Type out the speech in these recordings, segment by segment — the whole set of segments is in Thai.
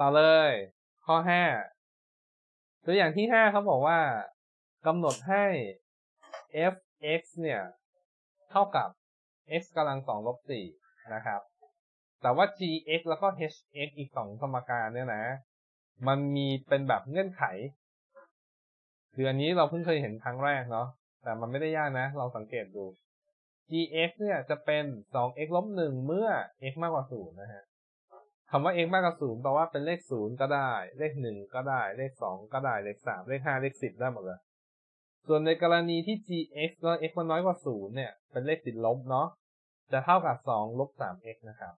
ต่อเลย ข้อห้าตัวอย่างที่ห้าเขาบอกว่ากำหนดให้ f(x) เนี่ย เท่ากับ x กำลังสองลบสี่นะครับ แต่ว่า gx แล้วก็ hx อีกสองสมการเนี่ยนะ มันมีเป็นแบบเงื่อนไข คืออันนี้เราเพิ่งเคยเห็นครั้งแรกเนาะ แต่มันไม่ได้ยากนะ เราสังเกตดู gx เนี่ยจะเป็น 2x ลบ1เมื่อ x มากกว่า0นะฮะ คำว่า x มากกว่า0แปลว่าเป็นเลข0ก็ได้ เลข1ก็ได้ เลข2ก็ได้ เลข3เลข5เลข10ได้หมดเลย ส่วนในกรณีที่ gx แล้ว x มันน้อยกว่า0เนี่ย เป็นเลขติดลบเนาะ จะเท่ากับ2ลบ 3x นะครับ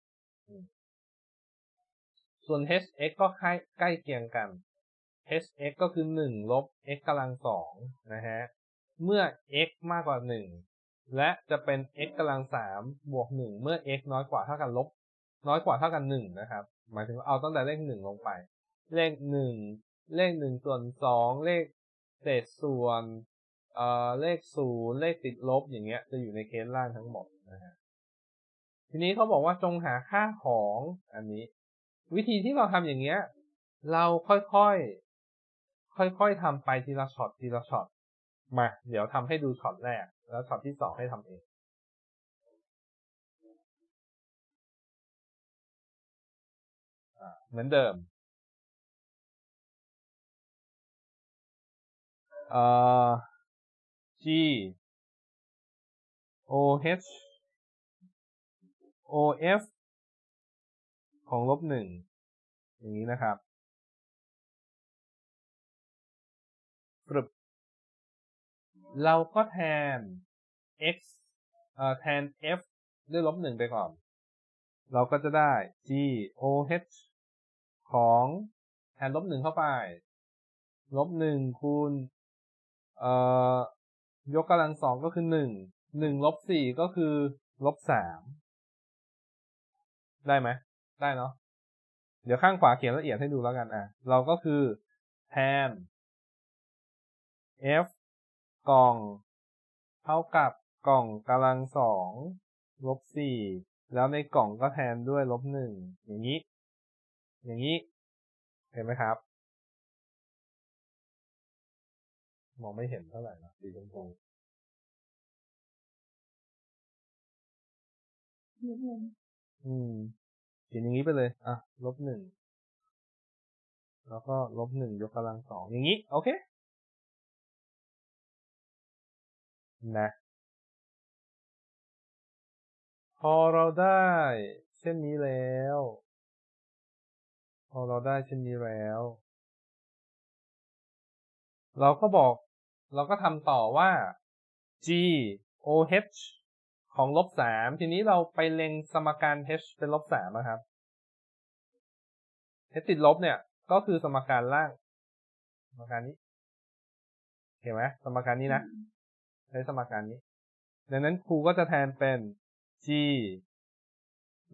ส่วน hx ก็ใกล้ใกล้เคียงกัน hx ก็คือ1ลบ x กำลัง2นะฮะ เมื่อ x มากกว่า1และจะเป็น x กำลัง3บวก1เมื่อ x น้อยกว่าเท่ากันลบ น้อยกว่าเท่ากัน1นะครับ หมายถึงเอาตั้งแต่เลข1ลงไป เลข1เลข1ส่วน2เลขเศษส่วนเอ่อเลข0เลขติดลบอย่างเงี้ย จะอยู่ในเคสล่างทั้งหมดนะฮะทีนี้เขาบอกว่าจงหาค่าของอันนี้ วิธีที่เราทำอย่างเงี้ย เราค่อยๆค่อยๆทำไปทีละช็อตทีละช็อตมา เดี๋ยวทำให้ดูช็อตแรก แล้วช็อตที่สองให้ทำเอง เหมือนเดิมเอ่อ G O H O F ของลบหนึ่งอย่างนี้นะครับปรึบเราก็แทน x เอ่อแทน f ด้วยลบหนึ่งไปก่อน เราก็จะได้ g o h ของแทนลบหนึ่งเข้าไป ลบหนึ่งคูณเอ่อยกกำลังสองก็คือหนึ่งหนึ่งลบสี่ก็คือลบสามได้ไหมได้เนาะเดี๋ยวข้างขวาเขียนละเอียดให้ดูแล้วกันอะ เราก็คือแทน f กล่อง เท่ากับกล่องกำลังสองลบสี่แล้วในกล่องก็แทนด้วยลบหนึ่งอย่างนี้ อย่างนี้ เห็นไหมครับ มองไม่เห็นเท่าไหร่นะสีชมพูอืมเขียนอย่างนี้ไปเลย อะ ลบหนึ่ง แล้วก็ลบหนึ่งยกกำลังสอง อย่างนี้ โอเค นะ พอเราได้เช่นนี้แล้วพอ เราได้เช่นนี้แล้ว เราก็บอก เราก็ทำต่อว่า g o h ของลบสามทีนี้เราไปเล็งสมการ h เป็นลบสามนะครับ h ติดลบเนี่ย ก็คือสมการล่าง สมการนี้เห็นไหมสมการนี้นะใช้สมการนี้ ดังนั้นครูก็จะแทนเป็น g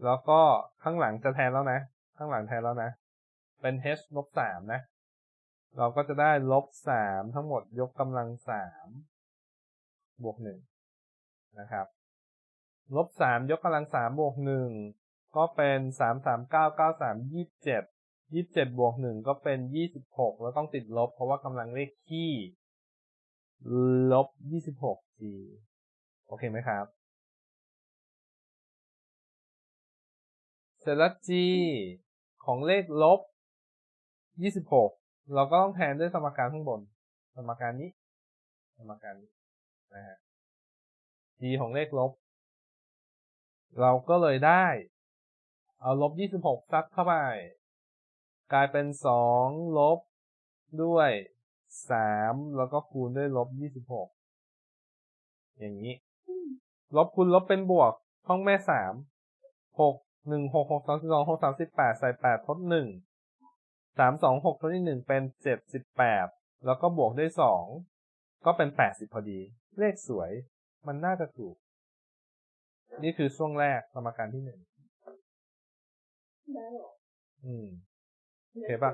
แล้วก็ข้างหลังจะแทนแล้วนะ ข้างหลังแทนแล้วนะ เป็น h ลบสามนะ เราก็จะได้ลบสามทั้งหมดยกกำลังสามบวกหนึ่งนะครับลบสามยกกำลังสามบวกหนึ่งก็เป็นสามสามเก้าเก้าสามยี่สิบเจ็ดยี่สิบเจ็ดบวกหนึ่งก็เป็นยี่สิบหกแล้วต้องติดลบ เพราะว่ากำลังเลขคี่ลบยี่สิบหก g โอเคไหมครับ เสร็จแล้ว g ของเลขลบ ยี่สิบหกเราก็ต้องแทนด้วยสมการข้างบน สมการนี้ สมการนี้นะฮะ g ของเลขลบ เราก็เลยได้ เอาลบยี่สิบหกซักเข้าไป กลายเป็นสองลบด้วยสามแล้วก็คูณด้วยลบยี่สิบหกอย่างนี้ ลบคูณลบเป็นบวกห้องแม่สามหกหนึ่งหกหกสองสิบสองหกสามสิบแปดใส่แปดทดหนึ่ง สามสองหกทดที่หนึ่งเป็นเจ็ดสิบแปดแล้วก็บวกด้วยสองก็เป็นแปดสิบพอดี เลขสวยมันน่าจะถูก นี่คือช่วงแรกสมการที่หนึ่งได้หรออืมโอเคปะ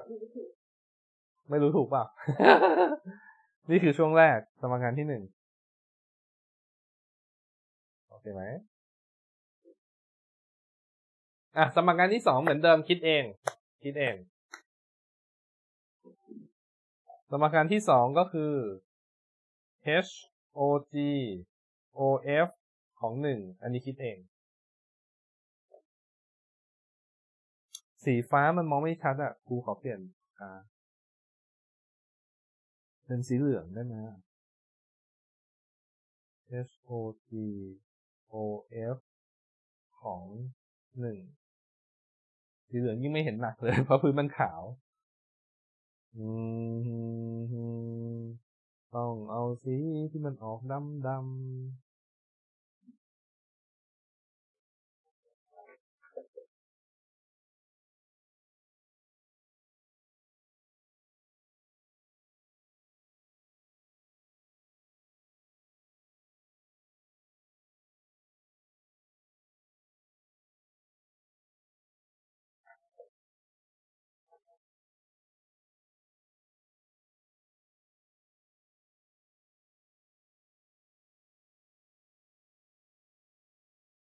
ไม่รู้ถูกเปล่านี่คือช่วงแรกสมการที่หนึ่งโอเคไหมอะสมการที่สองเหมือนเดิมคิดเอง คิดเอง สมการที่สองก็คือ h o g o f ของหนึ่งอันนี้คิดเอง สีฟ้ามันมองไม่ชัดอะครูขอเปลี่ยนอ่าเป็นสีเหลืองได้ไหม H O G O F ของหนึ่งสีเหลืองยิ่งไม่เห็นหนักเลย เพราะพื้นมันขาว อืมต้องเอา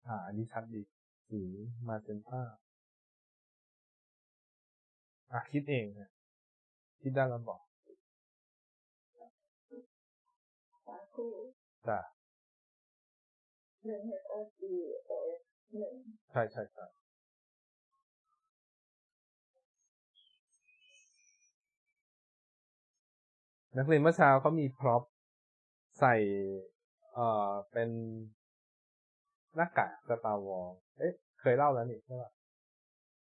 อ่า อันนี้ชัดดีสีมาเจนต้าอะคิดเองนะคิดได้แล้วบอกสาคู่จ้ะหนึ่ง H O G O F หนึ่งใช่ใช่ใช่นักเรียนเมื่อเช้าเขามีพร็อพใส่ เอ่อ เป็น หน้ากากสตาร์วอล